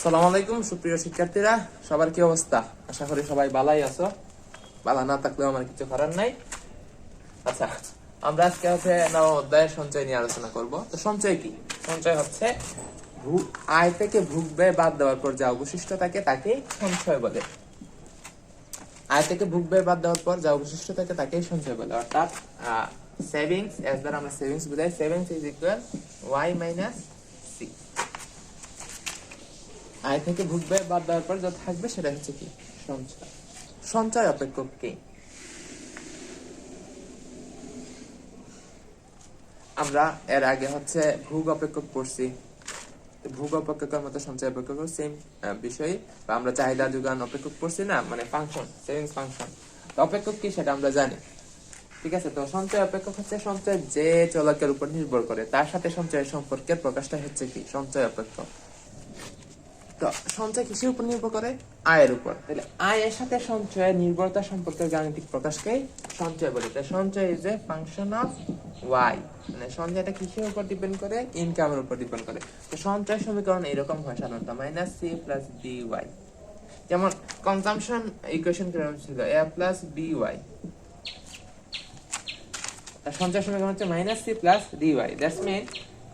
আসসালামু আলাইকুম, সুপ্রিয় শিক্ষার্থীরা। সবার কি অবস্থা? আশা করি সবাই ভালোই আছো। ভালো না থাকলেও আমার কিছু করার নাই। আচ্ছা আমরা আজকে হচ্ছে নবম অধ্যায়ের সঞ্চয় নিয়ে আলোচনা করব। তো সঞ্চয় কি? সঞ্চয় হচ্ছে আয় থেকে ভোগ ব্যয় বাদ দেওয়ার পর যা অবশিষ্ট থাকে তাকে সঞ্চয় বলে। আয় থেকে ভোগ ব্যয় বাদ দেওয়ার পর যা অবশিষ্ট থাকে তাকেই সঞ্চয় বলে। অর্থাৎ সেভিংস এস দ্বারা আমরা সেভিংস বোঝাই। Savings is equal Y minus আয় থেকে বাদ দেওয়ার পর যা থাকবে সেটা হচ্ছে কি? সঞ্চয়। সঞ্চয় অপেক্ষক আমরা এর আগে হচ্ছে ভোগ অপেক্ষক ভোগ অপেক্ষকের মতো সঞ্চয় অপেক্ষক সেম বিষয়। বা আমরা চাহিদা যোগান অপেক্ষক পড়ছি না মানে ফাংশন সেভিংস ফাংশন অপেক্ষক কি সেটা আমরা জানি। ঠিক আছে? তো সঞ্চয় অপেক্ষক হচ্ছে সঞ্চয় যে চলকের উপর নির্ভর করে। তার সাথে সঞ্চয়ের সম্পর্কের প্রকাশটা হচ্ছে কি? সঞ্চয় অপেক্ষক। তো সঞ্চয় কিসের উপর নির্ভর করে আয়ের উপর তাহলে আয়ের সাথে সঞ্চয়ের নির্ভরতা সম্পর্কের গাণিতিক প্রকাশকে সঞ্চয় বলে। তাই সঞ্চয় is a function of Y মানে সঞ্চয়টা কিসের উপর ডিপেন্ড করে ইনকামের উপর ডিপেন্ড করে। তো সঞ্চয় সমীকরণ এরকম হয় সাধারণত minus C plus B Y যেমন কনজাম্পশন ইকুয়েশন কীরকম ছিল এ প্লাস বি ওয়াই সঞ্চয় সমীকরণ হচ্ছে minus C plus D Y that's mean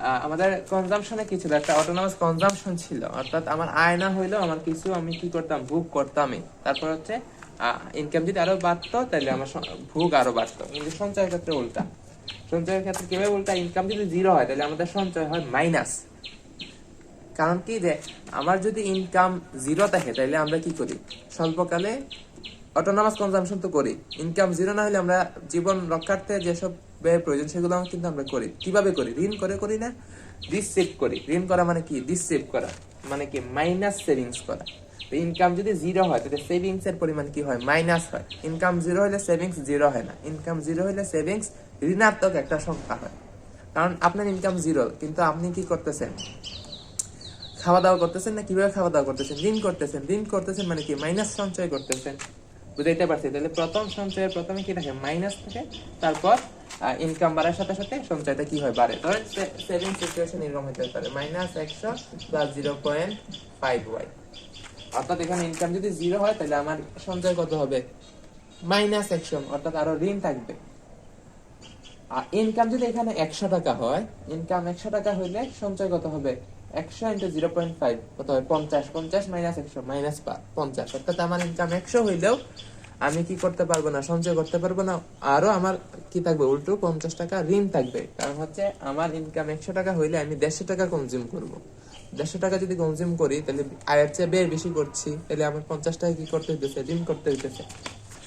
আমাদের কনজাম্পশনে কি ছিল? একটা অটোনমাস কনজাম্পশন ছিল। অর্থাৎ আমার আয় না হইলেও আমার কিছু আমি কি করতাম? ভোগ করতামই। তারপর হচ্ছে ইনকাম যদি আরও বাড়তো তাহলে আমার ভোগ আরও বাড়তো। কিন্তু সঞ্চয়ের ক্ষেত্রে উল্টা। সঞ্চয়ের ক্ষেত্রে কীভাবে উল্টা? ইনকাম যদি জিরো হয় তাহলে আমাদের সঞ্চয় হয় মাইনাস কারণ কি যে, আমার যদি ইনকাম জিরো থাকে তাহলে আমরা কি করি? স্বল্পকালে অটোনমাস কনজাম্পশন তো করি। ইনকাম জিরো না হলে আমরা জীবন রক্ষার্থে যেসব ব্যয় প্রয়োজন, সেগুলো কিন্তু আমরা করি। কীভাবে করি? ঋণ করে, করি না? ডিসেভ করি। ঋণ করা মানে কি? ডিসেভ করা। মানে কি? মাইনাস সেভিংস করা। ইনকাম যদি জিরো হয়, তাহলে সেভিংস এর পরিমাণ কি হয়? মাইনাস হয়। ইনকাম জিরো হলে সেভিংস জিরো হয় না। ইনকাম জিরো হলে সেভিংস ঋণাত্মক একটা সংখ্যা হয়। কারণ আপনার ইনকাম জিরো কিন্তু আপনি কি করতেছেন? খাওয়া দাওয়া করতেছেন না কীভাবে খাওয়া দাওয়া করতেছেন? ঋণ করতেছেন। ঋণ করতেছেন মানে কি? মাইনাস সঞ্চয় করতেছেন। বুঝাইতে পারছি? তাহলে প্রথম সঞ্চয়ের প্রথমে কি থাকে? মাইনাস থাকে। তারপর ইনকাম বাড়ার সাথে সাথে সঞ্চয়টা কি হয়? বাড়ে। ধরেন সেভিং সিচুয়েশন এরকম হতে পারে। মাইনাস একশো plus zero point five Y অর্থাৎ এখানে ইনকাম যদি জিরো হয়, তাহলে আমার সঞ্চয় কত হবে? মাইনাস একশো। অর্থাৎ আরও ঋণ থাকবে। আর ইনকাম যদি এখানে একশো টাকা হয় ইনকাম একশো টাকা হইলে সঞ্চয় কত হবে? একশো ইন্টু জিরো পয়েন্ট ফাইভ কত হয়? পঞ্চাশ। পঞ্চাশ মাইনাস একশো মাইনাস পঞ্চাশ। অর্থাৎ আমার ইনকাম একশো হইলেও আমি কি করতে পারব না, সঞ্চয় করতে পারব না আরও আমার কি থাকবে, উল্টো পঞ্চাশ টাকা ঋণ থাকবে। কারণ হচ্ছে আমার ইনকাম একশো টাকা হইলে আমি দেড়শো টাকা কনজিউম করব। দেড়শো টাকা যদি কনজিউম করি, তাহলে আয়ের চেয়ে ব্যয় বেশি করছি, তাহলে আমার পঞ্চাশ টাকা কি করতে হইতেছে, ঋণ করতে হইতেছে।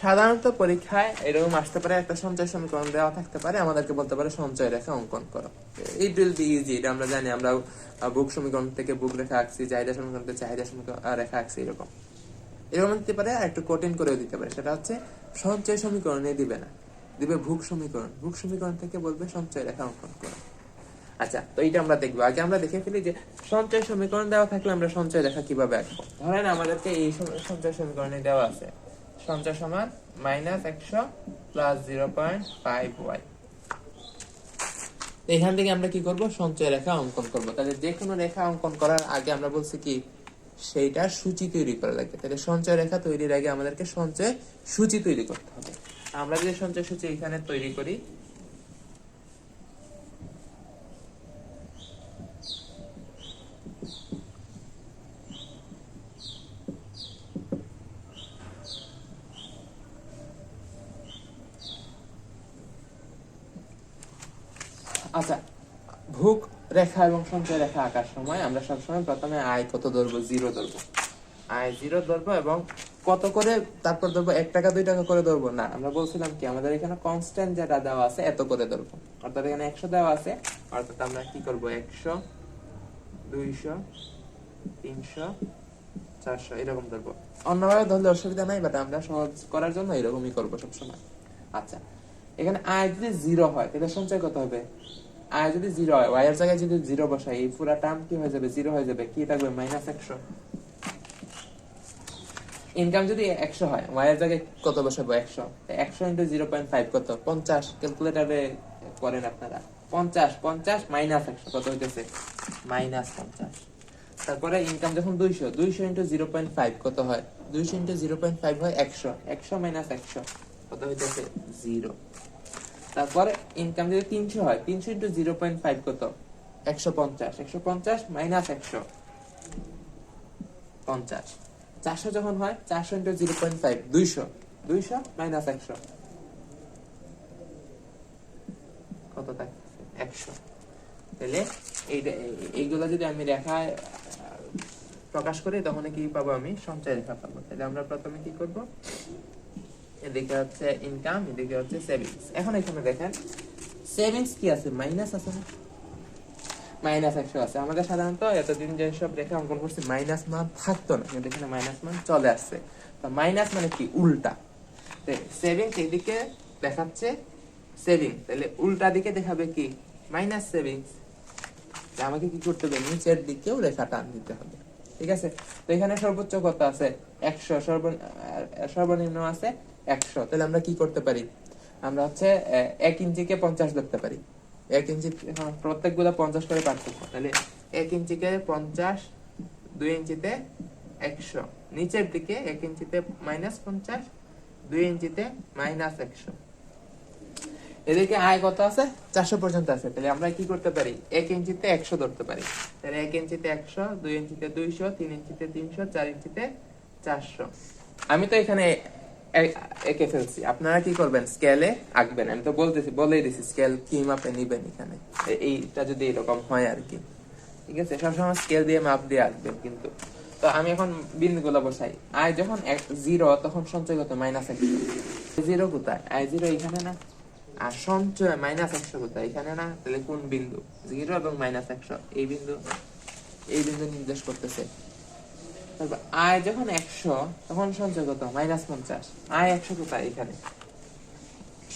সাধারণত পরীক্ষায় এরকম আসতে পারে, একটা সঞ্চয় সমীকরণ দেওয়া থাকতে পারে, আমাদেরকে বলতে পারে সঞ্চয় রেখা অঙ্কন করো। ইট উইল বি ইজি এটা আমরা জানি, আমরা বুক সমীকরণ থেকে বুক রেখা আঁকছি, চাহিদা সমীকরণ থেকে চাহিদা সমীকরণ রেখা আঁকছি, এরকম। এরকম দিতে পারে, আর একটু কঠিন করেও দিতে পারে। সেটা হচ্ছে সঞ্চয় সমীকরণে দিবে না। দিবে ভোগ সমীকরণ। ভোগ সমীকরণ থেকে বলবে সঞ্চয় রেখা অঙ্কন করো। আচ্ছা তো এইটা আমরা দেখব। আগে আমরা দেখে ফেলি যে সঞ্চয় সমীকরণ দেওয়া থাকলে আমরা সঞ্চয় রেখা কীভাবে আঁকবো? ধরেন আমাদেরকে এই সঞ্চয় সমীকরণে দেওয়া আছে। সঞ্চয় সমান মাইনাস একশো plus zero point five Y. এখান থেকে আমরা কি করব? সঞ্চয় রেখা অঙ্কন করব। তাহলে যে কোনো রেখা অঙ্কন করার আগে আমরা বলছি কি? সেইটার সূচি তৈরি করা লাগবে। তাহলে সঞ্চয় রেখা তৈরির আগে আমাদেরকে সঞ্চয় সূচি তৈরি করতে হবে। আমরা যদি সঞ্চয় সূচি এখানে তৈরি করি আচ্ছা ভোগ রেখা এবং সঞ্চয় রেখা আঁকার সময় আমরা সবসময় প্রথমে আয় কত ধরবো? জিরো ধরবো। আয় জিরো ধরবো এবং কত করে তারপর ধরবো? এক টাকা, দুই টাকা করে ধরবো? না, আমরা বলছিলাম কি, আমাদের এখানে কনস্ট্যান্ট যেটা দেওয়া আছে, এত করে ধরবো। অর্থাৎ এখানে একশো দেওয়া আছে, অর্থাৎ আমরা কি করব? একশো, দুইশো, তিনশো, চারশো, এরকম ধরবো। অন্যভাবে ধরলে অসুবিধা নাই বাট আমরা সহজ করার জন্য এরকমই করব সবসময়। আচ্ছা এখানে আয় যদি জিরো হয়, তাহলে সঞ্চয় কত হবে? আয় যদি জিরো হয় ওয়াই এর জায়গায় যদি জিরো বসাই, এই পুরা টার্ম কি হয়ে যাবে? জিরো হয়ে যাবে। কি থাকবে? মাইনাস একশো। ইনকাম যদি একশো হয় ওয়াই এর জায়গায় কত বসাবো? একশো। একশো ইন্টু জিরো পয়েন্ট ফাইভ কত? পঞ্চাশ। ক্যালকুলেটারে করেন আপনারা। পঞ্চাশ পঞ্চাশ মাইনাস একশো। কত হইতেছে? মাইনাস পঞ্চাশ। তারপরে ইনকাম যখন দুইশো দুইশো ইন্টু জিরো পয়েন্ট ফাইভ কত হয়? দুইশো ইন্টু জিরো পয়েন্ট ফাইভ হয় একশো। একশো মাইনাস একশো। কত হইতেছে? জিরো তারপরে ইনকাম যদি তিনশো হয়, তিনশো ইন্টু জিরো পয়েন্ট ফাইভ কত? একশো পঞ্চাশ। একশো পঞ্চাশ মাইনাস একশো। পঞ্চাশ। চারশো যখন হয়, চারশো ইন্টু জিরো পয়েন্ট ফাইভ দুইশো। দুইশো মাইনাস একশো। কত থাকতেছে একশো। তাহলে এইগুলো যদি আমি রেখায় প্রকাশ করি তখন কি পাবো আমি? সঞ্চয় রেখা পাবো। তাহলে আমরা প্রথমে কি করব? এদিকে হচ্ছে ইনকাম এদিকে হচ্ছে সেভিংস এখন এখানে দেখেন সেভিংস কি আছে মাইনাস আছে না মাইনাস একশো আছে আমাদের সাধারণত এতদিন যেসব রেখা অঙ্কন করছি মাইনাস মান থাকতো না কিন্তু এখানে মাইনাস মান চলে আসছে তো মাইনাস মানে কি উল্টা সেভিংস এদিকে দেখাচ্ছে সেভিং তাহলে উল্টা দিকে দেখাবে কি মাইনাস সেভিংস আমাকে কি করতে হবে নিচের দিকেও রেখা টান দিতে হবে ঠিক আছে তো এখানে সর্বোচ্চ কত আছে একশো সর্বনিম্ন আছে একশো। তাহলে আমরা কি করতে পারি? আমরা হচ্ছে এক ইঞ্চিকে পঞ্চাশ ধরতে পারি। এক ইঞ্চি হ্যাঁ, প্রত্যেকগুলো পঞ্চাশ করে পার্থক্য। তাহলে এক ইঞ্চিকে পঞ্চাশ দুই ইঞ্চিতে একশো। নিচের দিকে এক ইঞ্চিতে মাইনাস পঞ্চাশ দুই ইঞ্চিতে মাইনাস একশো। এদিকে আয় কত আছে? চারশো পর্যন্ত আছে। তাহলে আমরা কি করতে পারি? এক ইঞ্চিতে একশো ধরতে পারি। তাহলে এক ইঞ্চিতে একশো দুই ইঞ্চিতে দুইশো তিন ইঞ্চিতে তিনশো চার ইঞ্চিতে চারশো। আমি তো এখানে এঁকে ফেলছি আপনারা কি করবেন? স্কেলে আঁকবেন। আমি তো বলতেছি, বলেই দিছি স্কেল কি মাপে নিবেন এখানে? এইটা যদি এরকম হয় আর কি। ঠিক আছে? সবসময় স্কেল দিয়ে মাপ দিয়ে আঁকবেন কিন্তু। তো আমি এখন বিন্দুগুলো বসাই। আয় যখন এক জিরো তখন সঞ্চয় কত? মাইনাস একশো। জিরো কোথায়? আয় জিরো এখানে না। আর সঞ্চয় মাইনাস একশো কোথায়? এখানে না? তাহলে কোন বিন্দু? জিরো এবং মাইনাস একশো। এই বিন্দু? এই বিন্দু নির্দেশ করতেছে। তারপর আয় যখন একশো, তখন সঞ্চয় কত? মাইনাস পঞ্চাশ। আয় একশো কোথায়? এখানে।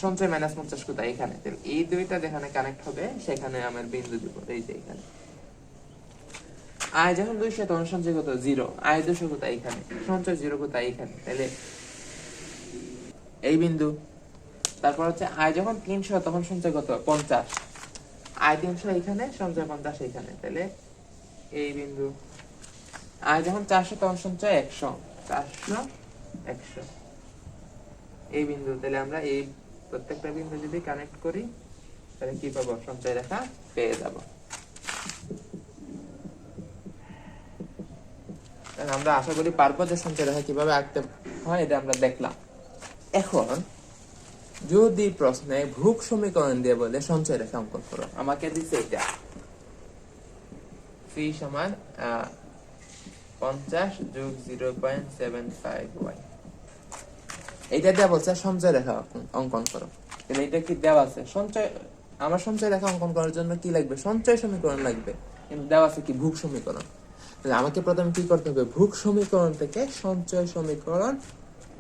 সঞ্চয় মাইনাস পঞ্চাশ কোথায়? এখানে। এই দুইটা যেখানে কানেক্ট হবে, সেখানে আমার বিন্দু দিব। এই যে এখানে। আয় যখন সঞ্চয় কত? জিরো। আয় দুশো কোথায়? এখানে। সঞ্চয় জিরো কোথায়? এখানে। তাহলে এই বিন্দু। তারপর হচ্ছে আয় যখন তিনশো, তখন সঞ্চয় কত? পঞ্চাশ। আয় তিনশো এখানে, সঞ্চয় পঞ্চাশ এখানে। তাহলে এই বিন্দু। আয় যখন চারশো তখন সঞ্চয় একশো। চারশো? একশো। এই বিন্দু তাহলে আমরা এই প্রত্যেকটা বিন্দু যদি কানেক্ট করি তাহলে কি পাবো? সঞ্চয় রেখা পেয়ে যাব। আমরা আশা করি পারব যে সঞ্চয় রেখা কীভাবে আঁকতে হয় এটা আমরা দেখলাম। এখন যদি প্রশ্নে ভুক সমীকরণ দিয়ে বলে সঞ্চয় রেখা অঙ্কন করো আমাকে দিচ্ছে এটা। সি সমান আহ, পঞ্চাশ যোগ zero point seven five Y. এইটা দেওয়া বলছে সঞ্চয় রেখা অঙ্কন- করো। তাহলে এটা কি দেওয়া আছে? সঞ্চয় আমার সঞ্চয় রেখা অঙ্কন করার জন্য কি লাগবে? সঞ্চয় সমীকরণ লাগবে। কিন্তু দেওয়া আছে কি? ভুক সমীকরণ। তাহলে আমাকে প্রথমে কি করতে হবে? ভুক সমীকরণ থেকে সঞ্চয় সমীকরণ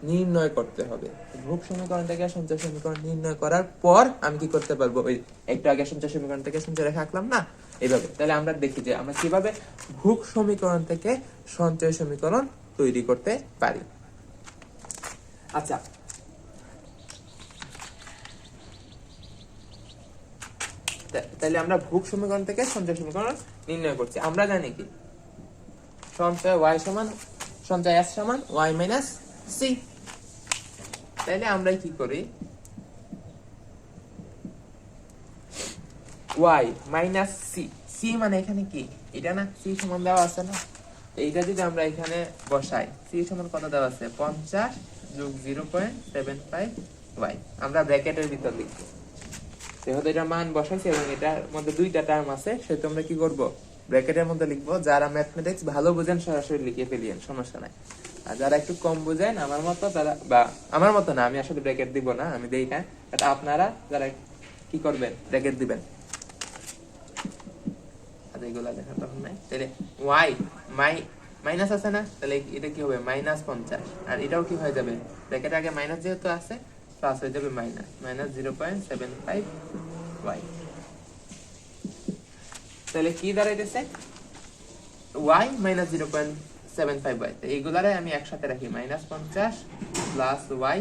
নির্ণয় করতে হবে। ভোগ সমীকরণ থেকে সঞ্চয় সমীকরণ নির্ণয় করার পর আমি কি করতে পারব? ওই একটু আগে সঞ্চয় সমীকরণ থেকে সঞ্চয় রেখা আঁকলাম না? এইভাবে। তাহলে আমরা দেখি যে আমরা কীভাবে ভোগ সমীকরণ থেকে সঞ্চয় সমীকরণ তৈরি করতে পারি। আচ্ছা। তাহলে আমরা ভোগ সমীকরণ থেকে সঞ্চয় সমীকরণ নির্ণয় করছি। আমরা জানি কি? সঞ্চয় ওয়াই সমান, সঞ্চয় s সমান ওয়াই মাইনাস সি তাইলে আমরা কি করি? Y মাইনাস সি সি মানে এখানে কি? এটা না সি সমান দেওয়া আছে না? এইটা যদি আমরা এখানে বসাই সি সমান কত দেওয়া আছে? পঞ্চাশ যোগ zero point seven five Y. আমরা ব্র্যাকেটের ভিতর লিখব। যেহেতু এটা মান বসাইছি এবং এটার মধ্যে দুইটা টার্ম আছে, সেহেতু আমরা কি করব? ব্র্যাকেটের মধ্যে লিখব। যারা ম্যাথমেটিক্স ভালো বুঝেন, সরাসরি লিখে ফেলিয়েন, সমস্যা নাই। আর যারা একটু কম বুঝেন, আমার মতো তারা বা আমার মতো না, আমি আসলে ব্র্যাকেট দিব না, আমি দেই না। এটা আপনারা যারা কি করবেন, ব্র্যাকেট দিবেন। আর এগুলা দেখা তখন নাই। তাহলে ওয়াই মাই মাইনাস আছে না? তাহলে এটা কি হবে? মাইনাস পঞ্চাশ। আর এটাও কি হয়ে যাবে? ব্র্যাকেট আগে মাইনাস যেহেতু আছে প্লাস হয়ে যাবে minus minus zero point seven five Y তাহলে কি দাঁড়াইতেছে? Y minus zero point seven five Y এইগুলারে আমি একসাথে রাখি। মাইনাস পঞ্চাশ প্লাস ওয়াই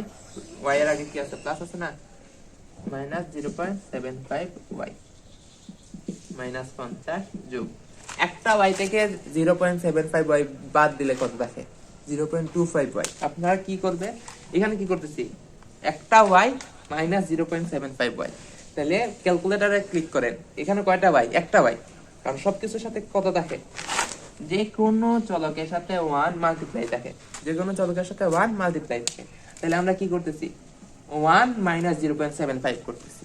ওয়াই এর আগে কি আছে? প্লাস আছে না? Minus zero point seven five Y minus পঞ্চাশ যোগ। একটা ওয়াই থেকে zero point seven five Y বাদ দিলে কত থাকে zero point two five Y আপনারা কি করবে? এখানে কি করতেছি? একটা Y minus zero point seven five Y তাহলে ক্যালকুলেটারে ক্লিক করেন। এখানে কয়টা ওয়াই একটা ওয়াই কারণ সব কিছুর সাথে কত থাকে যে কোনো চলকের সাথে ওয়ান মাল্টিপ্লাই থাকে যে কোনো চলকের সাথে ওয়ান মাল্টিপ্লাই থাকে তাহলে আমরা কি করতেছি? One minus zero point seven five করতেছি।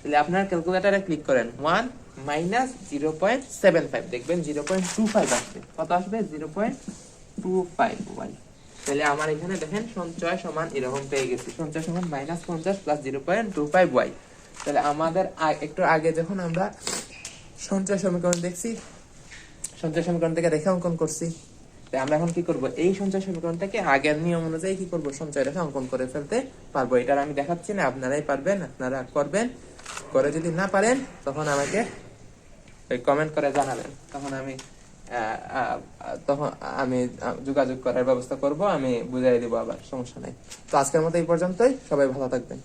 তাহলে আপনার ক্যালকুলেটারে ক্লিক করেন। One minus zero point seven five. দেখবেন জিরো পয়েন্ট টু ফাইভ আসবে। কত আসবে? Zero point two five Y তাহলে আমার এখানে দেখেন সঞ্চয় সমান এরকম পেয়ে গেছি। সঞ্চয় সমান মাইনাস পঞ্চাশ plus zero point two five Y. তাহলে আমাদের একটু আগে যখন আমরা সঞ্চয় সমীকরণ দেখছি, সঞ্চয় সমীকরণ থেকে রেখা অঙ্কন করছি তাই আমরা এখন কি করব? এই সঞ্চয় সমীকরণটাকে আগের নিয়ম অনুযায়ী কি করব? সঞ্চয় রেখা অঙ্কন করে ফেলতে পারব। এটা আমি দেখাচ্ছি না, আপনারাই পারবেন, আপনারা করবেন। করে যদি না পারেন, তখন আমাকে কমেন্ট করে জানাবেন। তখন আমি তখন আমি যোগাযোগ করার ব্যবস্থা করব, আমি বুঝাই দিব আবার, সমস্যা নাই। তো আজকের মতো এই পর্যন্তই, সবাই ভালো থাকবেন।